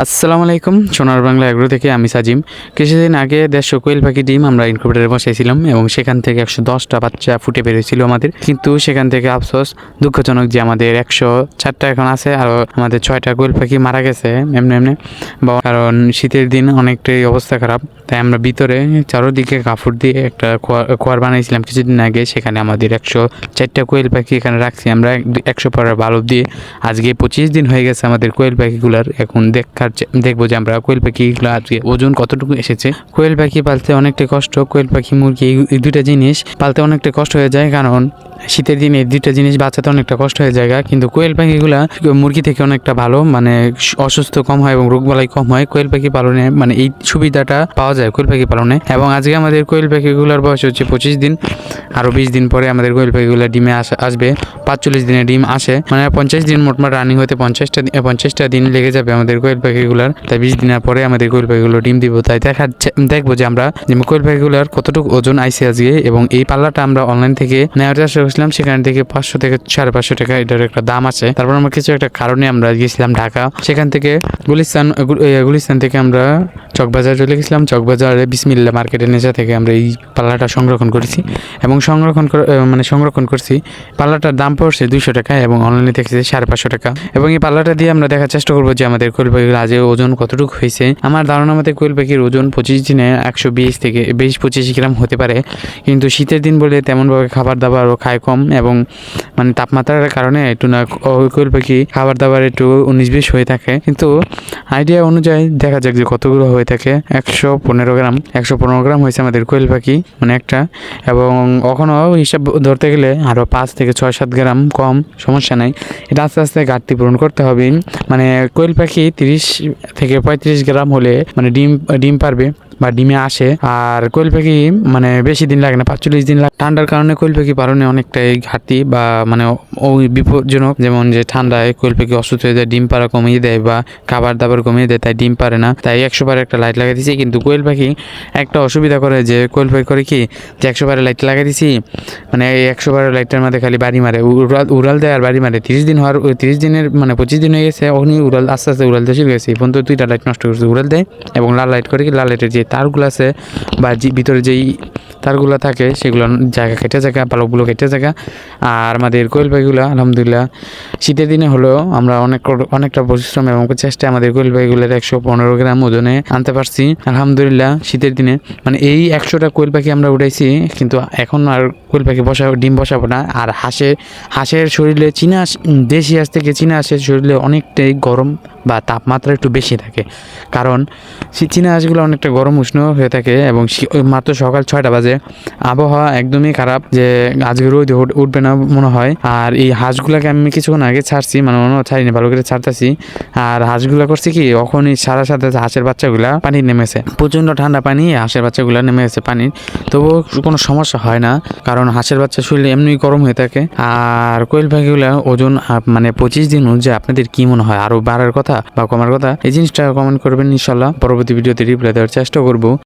আসসালামু আলাইকুম, সোনার বাংলা এগ্রো থেকে আমি সাজিম। কিছুদিন আগে দেড়শো কোয়েল পাখি ডিম আমরা ইনকিউবেটারে বসাইছিলাম এবং সেখান থেকে একশো দশটা বাচ্চা ফুটে বেরিয়েছিল আমাদের। কিন্তু সেখান থেকে আফসোস, দুঃখজনক যে আমাদের একশো চারটা এখন আছে আর আমাদের ছয়টা কোয়েল পাখি মারা গেছে, এমনি এমনি। বা কারণ শীতের দিন অনেকটাই অবস্থা খারাপ, তাই আমরা ভিতরে চারোদিকে কাপড় দিয়ে একটা খোয়ার বানিয়েছিলাম কিছুদিন আগে। সেখানে আমাদের একশো চারটা কোয়েল পাখি এখানে রাখছি আমরা এক- একশো পরের বালব দিয়ে। আজকে পঁচিশ দিন হয়ে গেছে আমাদের কোয়েল পাখিগুলার এখন দেখার দেখব যে আমরা কোয়েল পাখিগুলো আজকে ওজন কতটুকু এসেছে। কোয়েল পাখি পালতে অনেকটা কষ্ট, কোয়েল পাখি, মুরগি, এই- দুইটা জিনিস পালতে অনেকটা কষ্ট হয়ে যায়, কারণ শীতের দিনে দুইটা জিনিস বাঁচাতে অনেকটা কষ্ট হয়ে যায় কিন্তু কোয়েল পাখিগুলো মুরগি থেকে অনেকটা ভালো মানে অসুস্থ কম হয় এবং রোগবালাই কম হয়। কোয়েল পাখি পালনে মানে এই সুবিধাটা পাওয়া যায় কোয়েল পাখি পালনে। এবং আজকে আমাদের কোয়েল পাখিগুলোর বয়স হচ্ছে পঁচিশ দিন। আরও বিশ দিন পরে আমাদের কোয়েল পাখিগুলো ডিমে আসা আসবে। পাঁচচল্লিশ দিনে ডিম আসে। মানে পঞ্চাশ দিন মোটমাট রানিং হতে পঞ্চাশটা পঞ্চাশটা দিন লেগে যাবে আমাদের কোয়েল পাখিগুলোর। তাই বিশ দিনের পরে আমাদের কোয়েল পাখিগুলো ডিম দিব। তাই দেখা দেখব যে আমরা কোয়েল পাখিগুলোর কতটুকু ওজন আইসে আজকে। এবং এই পাল্লাটা আমরা অনলাইন থেকে নেওয়ার চেষ্টা করছিলাম সেখান থেকে পাঁচশো থেকে সাড়ে পাঁচশো টাকা এটার একটা দাম আছে। তারপর আমরা কিছু একটা কারণে আমরা গিয়েছিলাম ঢাকা। সেখান থেকে গুলিস্তান গুলিস্তান থেকে আমরা চকবাজার চলে গেছিলাম। চকবাজারে বিসমিল্লা মার্কেটের নেচা থেকে আমরা এই পাল্লাটা সংরক্ষণ করেছি এবং সংরক্ষণ মানে সংরক্ষণ করছি। পাল্লাটার দাম পড়ছে দুইশো টাকা এবং অনলাইনে দেখেছি সাড়ে পাঁচশো টাকা। এবং এই পাল্লাটা দিয়ে আমরা দেখার চেষ্টা করব যে আমাদের কোয়েল পাখির আজে ওজন কতটুকু হয়েছে। আমার ধারণা মতে কোয়েল পাখির ওজন পঁচিশ দিনে একশো বিশ থেকে বিশ পঁচিশ গ্রাম হতে পারে। কিন্তু শীতের দিন বলে তেমনভাবে খাবার দাবারও খায় কম এবং মানে তাপমাত্রার কারণে একটু না কোয়েল পাখি খাবার দাবার একটু উনিশ বিশ হয়ে থাকে। কিন্তু আইডিয়া অনুযায়ী দেখা যাক যে কতগুলো হয়ে থাকে। একশো পনেরো গ্রাম, একশো পনেরো গ্রাম হয়েছে আমাদের কোয়েল পাখি মানে একটা। এবং কখনো হিসাব ধরতে গেলে আরও পাঁচ থেকে ছয় সাত গ্রাম কম, সমস্যা নাই। এটা আস্তে আস্তে ঘাটতি পূরণ করতে হবে। মানে কোয়েল পাখি তিরিশ থেকে পঁয়ত্রিশ গ্রাম হলে মানে ডিম ডিম পারবে বা ডিমে আসে। আর কোয়েল পাখি মানে বেশি দিন লাগে না, পাঁচচল্লিশ দিন লাগে। ঠান্ডার কারণে কোয়েল পাখি পালনে অনেকটাই ঘাটতি বা মানে ওই বিপজ্জনক, যেমন যে ঠান্ডায় কোয়েল পাখি অসুস্থ হয়ে যায়, ডিম পাড়া কমিয়ে দেয় বা খাবার দাবার কমিয়ে দেয়, তাই ডিম পারে না। তাই একশো বারে একটা লাইট লাগাই দিয়েছি কিন্তু কোয়েল পাখি একটা অসুবিধা করে যে কোয়েল পাখি করে কি যে একশো বারে লাইট লাগাই দিছি মানে এই একশো বারে লাইটের মধ্যে খালি বাড়ি মারে, উড়াল উড়াল দেয় আর বাড়ি মারে। তিরিশ দিন হওয়ার, তিরিশ দিনের মানে পঁচিশ দিন হয়ে গেছে ওখানে উড়াল, আস্তে আস্তে উড়াল দিয়ে শুরু গেছে। এই পর্যন্ত দুইটা লাইট নষ্ট করছে, উড়াল দেয় এবং লাল লাইট করে কি, লাল লাইটের যে তারগুলো আছে বা ভিতরে যেই তারগুলো থাকে, সেগুলো জায়গা কেটে জায়গা পালকগুলো কেটে জায়গা আর আমাদের কোয়েল পাখিগুলো, আলহামদুলিল্লাহ, শীতের দিনে হলেও আমরা অনেক অনেকটা পরিশ্রম এবং চেষ্টায় আমাদের কোয়েল পাখিগুলোর একশো পনেরো গ্রাম ওজনে আনতে পারছি। আলহামদুলিল্লাহ, শীতের দিনে মানে এই একশোটা কোয়েল পাখি আমরা উঠাইছি কিন্তু এখন আর কোয়েল পাখি বসা, ডিম বসাবো না। আর হাঁসের হাঁসের শরীরে চীনা, দেশি হাঁস থেকে চীনা হাঁসের শরীরে অনেকটাই গরম বা তাপমাত্রা একটু বেশি থাকে। কারণ চীনা হাঁসগুলো অনেকটা গরম উষ্ণ হয়ে থাকে এবং মাত্র সকাল ছয়টা বাজে। আবহাওয়া একদমই খারাপ যে আজকে রোদ উঠ- উঠবে না মনে হয়। আর এই হাঁসগুলাকে আমি কিছুক্ষণ আগে ছাড়ছি মানে মনে ছাড়িনি, ভালো করে ছাড়তেছি। আর হাঁসগুলা করছে কি ওখনই সারা সাথে হাঁসের বাচ্চাগুলা পানি নেমেছে। প্রচণ্ড ঠান্ডা পানি, হাঁসের বাচ্চাগুলা নেমে গেছে পানির। তবুও কোনো সমস্যা হয় না, কারণ হাঁসের বাচ্চা শরীরে এমনি গরম হয়ে থাকে। আর কোয়েল পাখিগুলা ওজন মানে পঁচিশ দিন অনুযায়ী আপনাদের কি মনে হয়? আরও বাড়ার কথা বা কমার কথা? এই জিনিসটা কমেন্ট করবেন ইনশাল্লাহ পরবর্তী ভিডিওতে রিপ্লাই দেওয়ার চেষ্টা করব।